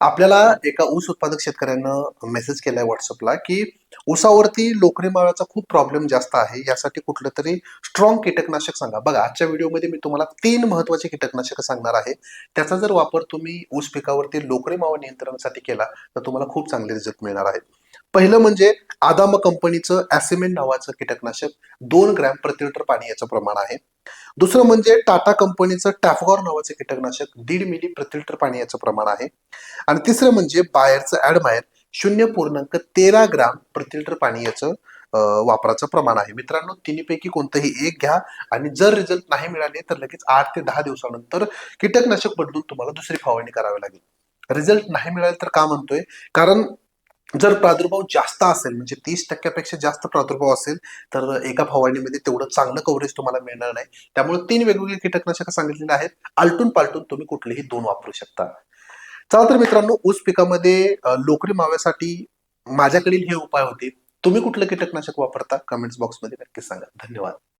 आपल्याला एका ऊस उत्पादक शेतकऱ्यानं मेसेज केलाय व्हॉट्सअपला की ऊसावरती लोकरी माळाचा खूप प्रॉब्लेम जास्त आहे. यासाठी कुठलं तरी स्ट्रॉंग कीटकनाशक सांगा. बघा आजच्या व्हिडिओमध्ये मी तुम्हाला तीन महत्त्वाचे कीटकनाशक सांगणार आहे. त्याचा जर वापर तुम्ही ऊस पिकावरती लोकरी मावा नियंत्रणासाठी केला तर तुम्हाला खूप चांगले रिझल्ट मिळणार आहेत. पहिलं म्हणजे आदाम कंपनीचं ॲसिमेन नावाचं कीटकनाशक दोन ग्रॅम प्रति लिटर पाणी याचं प्रमाण आहे. दुसरं म्हणजे टाटा कंपनीचं टॅफगॉर नावाचं कीटकनाशक दीड मिली प्रति लिटर पाणी याचं प्रमाण आहे. आणि तिसरं म्हणजे बायरचं ऍडमायर शून्य पूर्णांक तेरा ग्राम प्रति लिटर पाणी याचं वापराचं प्रमाण आहे. मित्रांनो तिन्हीपैकी कोणतंही एक घ्या आणि जर रिझल्ट नाही मिळाले तर लगेच आठ ते दहा दिवसानंतर कीटकनाशक बदलून तुम्हाला दुसरी फवारणी करावी लागेल. रिझल्ट नाही मिळाले तर का म्हणतोय? कारण जर प्रादुर्भाव जास्त असेल म्हणजे तीस टक्क्यापेक्षा जास्त प्रादुर्भाव असेल तर एका फवारणीमध्ये तेवढं चांगलं कव्हरेज तुम्हाला मिळणार नाही. त्यामुळे तीन वेगवेगळी कीटकनाशकं सांगितलेली आहेत. आलटून पालटून तुम्ही कुठलेही दोन वापरू शकता. चला तर मित्रांनो ऊस पिकामध्ये लोकरी माव्यासाठी माझ्याकडील हे उपाय होते. तुम्ही कुठलं कीटकनाशक वापरता? कमेंट्स बॉक्समध्ये नक्की सांगा. धन्यवाद.